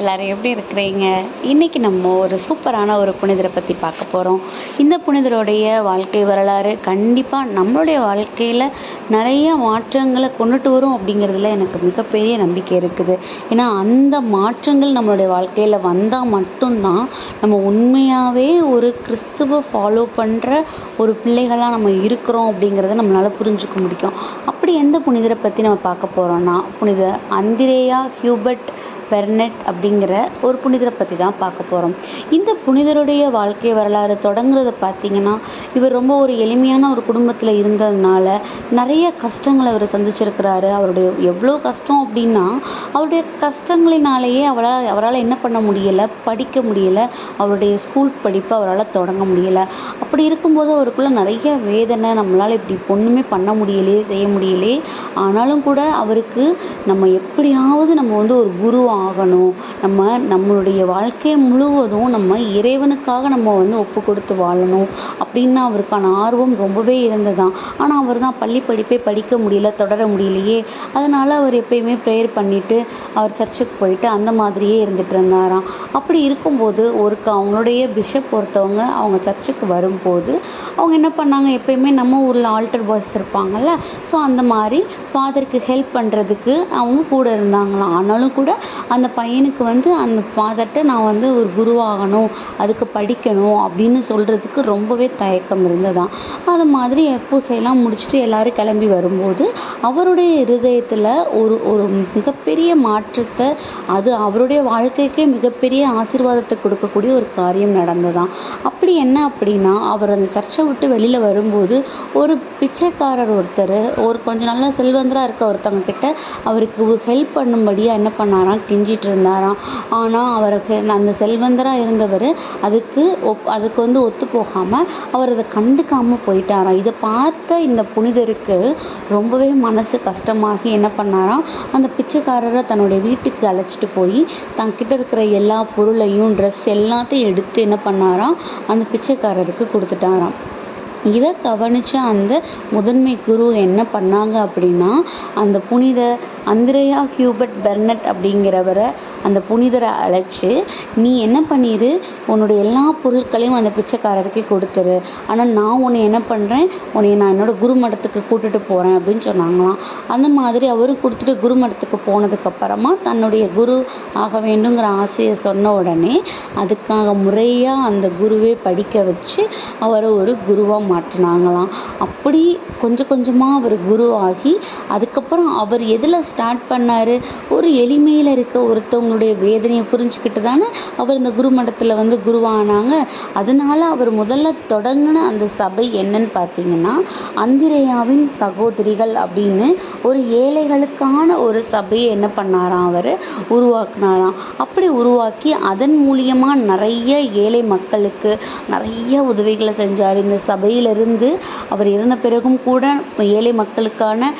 எல்லாரும் எப்படி இருக்கிறீங்க? இன்றைக்கி நம்ம ஒரு சூப்பரான ஒரு புனிதரை பற்றி பார்க்க போகிறோம் இந்த புனிதருடைய வாழ்க்கை வரலாறு கண்டிப்பாக நம்மளுடைய வாழ்க்கையில் நிறைய மாற்றங்களை கொண்டுட்டு வரும் அப்படிங்கிறதுல எனக்கு மிகப்பெரிய நம்பிக்கை இருக்குது. ஏன்னா அந்த மாற்றங்கள் நம்மளுடைய வாழ்க்கையில் வந்தால் மட்டும்தான் நம்ம உண்மையாகவே ஒரு கிறிஸ்துவ ஃபாலோ பண்ணுற ஒரு பிள்ளைகளாக நம்ம இருக்கிறோம் அப்படிங்கிறத நம்மளால் புரிஞ்சுக்க முடியும். அப்படி எந்த புனிதரை பற்றி நம்ம பார்க்க போகிறோன்னா புனித அந்திரேயா ஹியூபர்ட் பெர்னெட் அப்படிங்கிற ஒரு புனிதரை பற்றி தான் பார்க்க போகிறோம் இந்த புனிதருடைய வாழ்க்கை வரலாறு தொடங்குறத பார்த்தீங்கன்னா இவர் ரொம்ப ஒரு எளிமையான ஒரு குடும்பத்தில் இருந்ததுனால நிறைய கஷ்டங்களை அவர் சந்திச்சிருக்கிறாரு. அவருடைய எவ்வளோ கஷ்டம் அப்படின்னா அவருடைய கஷ்டங்களினாலேயே அவரால் அவரால் என்ன பண்ண முடியலை படிக்க முடியலை அவருடைய ஸ்கூல் படிப்பை அவரால் தொடங்க முடியலை. அப்படி இருக்கும்போது அவருக்குள்ள நிறைய வேதனை நம்மளால் இப்படி ஒன்றுமே பண்ண முடியலையே செய்ய முடியலையே. ஆனாலும் கூட அவருக்கு நம்ம எப்படியாவது நம்ம வந்து ஒரு குரு ஆகணும். நம்ம நம்மளுடைய வாழ்க்கை முழுவதும் நம்ம இறைவனுக்காக நம்ம வந்து ஒப்பு கொடுத்து வாழணும் அப்படின்னு அவருக்கான ஆர்வம் ரொம்பவே இருந்ததாம் ஆனால் அவர் தான் பள்ளி படிப்பே படிக்க முடியல தொடர முடியலையே. அதனால் அவர் எப்பயுமே ப்ரேயர் பண்ணிட்டு அவர் சர்ச்சுக்கு போயிட்டு அந்த மாதிரியே இருந்துட்டு இருந்தாராம். அப்படி இருக்கும்போது ஒருக்க அவங்களுடைய பிஷப் ஒருத்தவங்க அவங்க சர்ச்சுக்கு வரும்போது அவங்க என்ன பண்ணாங்க? எப்பயுமே நம்ம ஊரில் ஆல்டர் பாய்ஸ் இருப்பாங்கல்ல ஸோ அந்த மாதிரி ஃபாதருக்கு ஹெல்ப் பண்ணுறதுக்கு அவங்க கூட இருந்தாங்களாம். ஆனாலும் கூட அந்த பையனுக்கு வந்து அந்த ஃபாதர்கிட்ட நான் வந்து ஒரு குருவாகணும் அதுக்கு படிக்கணும் அப்படின்னு சொல்கிறதுக்கு ரொம்பவே தயக்கம் இருந்ததாம் அது மாதிரி பூசையெல்லாம் முடிச்சுட்டு எல்லாரும் கிளம்பி வரும்போது அவருடைய இருதயத்தில் ஒரு ஒரு மிகப்பெரிய மாற்றத்தை அது அவருடைய வாழ்க்கைக்கே மிகப்பெரிய ஆசீர்வாதத்தை கொடுக்கக்கூடிய ஒரு காரியம் நடந்ததாம் அப்படி என்ன அப்படின்னா அவர் அந்த சர்ச்சை விட்டு வெளியில் வரும்போது ஒரு பிச்சைக்காரர் ஒருத்தர் ஒரு கொஞ்சம் நல்லா செல்வந்தராக இருக்க ஒருத்தவங்க கிட்ட அவருக்கு ஹெல்ப் பண்ணும்படியாக என்ன பண்ணாராம் கெஞ்சிட்டு இருந்தாராம் ஆனால் அவருக்கு அந்த செல்வந்தராக இருந்தவர் அதுக்கு ஒப் அதுக்கு வந்து ஒத்து போகாமல் அவர் அதை கண்டுக்காமல் போயிட்டாராம். இதை பார்த்த இந்த புனிதருக்கு ரொம்பவே மனசு கஷ்டமாகி என்ன பண்ணாராம்? அந்த பிச்சைக்காரரை தன்னுடைய வீட்டுக்கு அழைச்சிட்டு போய் தங்கிட்ட இருக்கிற எல்லா பொருளையும் ட்ரெஸ் எல்லாத்தையும் எடுத்து என்ன பண்ணாராம்? அந்த பிச்சைக்காரருக்கு கொடுத்துட்டாராம். இதை கவனித்த அந்த முதன்மை குரு என்ன பண்ணாங்க அப்படின்னா அந்த புனித அந்திரேயா ஹியூபர்ட் பெர்னட் அப்படிங்கிறவரை அந்த புனிதரை அழைச்சி நீ என்ன பண்ணிடு உன்னுடைய எல்லா பொருட்களையும் அந்த பிச்சைக்காரருக்கே கொடுத்துரு. ஆனால் நான் உன்னை என்ன பண்ணுறேன் உன்னை நான் என்னோடய குருமடத்துக்கு கூட்டுட்டு போகிறேன் அப்படின்னு சொன்னாங்களாம். அந்த மாதிரி அவரும் கொடுத்துட்டு குருமடத்துக்கு போனதுக்கப்புறமா தன்னுடைய குரு ஆக வேண்டுங்கிற ஆசையை சொன்ன உடனே அதுக்காக முறையாக அந்த குருவே படிக்க வச்சு அவரை ஒரு குருவாக மாற்றினாங்களாம். அப்படி கொஞ்சம் கொஞ்சமாக அவர் குரு ஆகி அதுக்கப்புறம் அவர் எதில் ஸ்டார்ட் பண்ணார்? ஒரு எளிமையில் இருக்க ஒருத்தவங்களுடைய வேதனையை புரிஞ்சுக்கிட்டு தானே அவர் இந்த குரு மடத்தில் வந்து குருவானாங்க. அதனால அவர் முதல்ல தொடங்கின அந்த சபை என்னன்னு பார்த்தீங்கன்னா அந்திரேயாவின் சகோதரிகள் அப்படின்னு ஒரு ஏழைகளுக்கான ஒரு சபையை என்ன பண்ணாராம் அவர்? உருவாக்குனாராம். அப்படி உருவாக்கி அதன் மூலியமாக நிறைய ஏழை மக்களுக்கு நிறைய உதவிகளை செஞ்சார். இந்த சபையிலிருந்து அவர் இறந்த பிறகும் கூட ஏழை மக்களுக்கான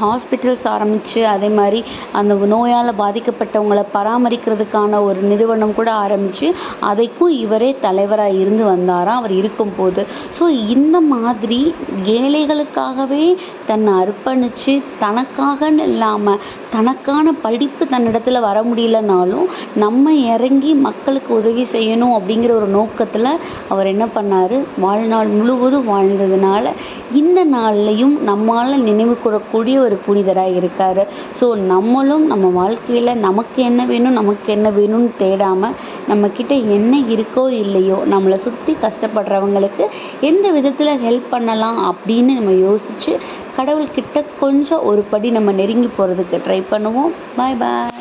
ஹாஸ்பிட்டல்ஸ் ஆரம்பித்து அதே மாதிரி அந்த நோயால் பாதிக்கப்பட்டவங்களை பராமரிக்கிறதுக்கான ஒரு நிறுவனம் கூட ஆரம்பித்து அதைக்கும் இவரே தலைவராக இருந்து வந்தாராம் அவர் இருக்கும்போது. ஸோ இந்த மாதிரி ஏழைகளுக்காகவே தன்னை அர்ப்பணித்து தனக்காகன்னு இல்லாமல் தனக்கான படிப்பு தன்னிடத்தில் வர முடியலனாலும் நம்ம இறங்கி மக்களுக்கு உதவி செய்யணும் அப்படிங்கிற ஒரு நோக்கத்தில் அவர் என்ன பண்ணார்? வாழ்நாள் முழுவதும் வாழ்ந்ததுனால இந்த நாள்லையும் நம்மால் நினைவு கூறக்கூடிய ஒரு புனிதராக இருக்கார். ஸோ நம்மளும் நம்ம வாழ்க்கையில் நமக்கு என்ன வேணும் நமக்கு என்ன வேணும்னு தேடாமல் நம்மக்கிட்ட என்ன இருக்கோ இல்லையோ நம்மளை சுற்றி கஷ்டப்படுறவங்களுக்கு எந்த விதத்தில் ஹெல்ப் பண்ணலாம் அப்படின்னு நம்ம யோசித்து கடவுள்கிட்ட கொஞ்சம் ஒரு படி நம்ம நெருங்கி போகிறதுக்கு ட்ரை பண்ணுவோம். பாய் பாய்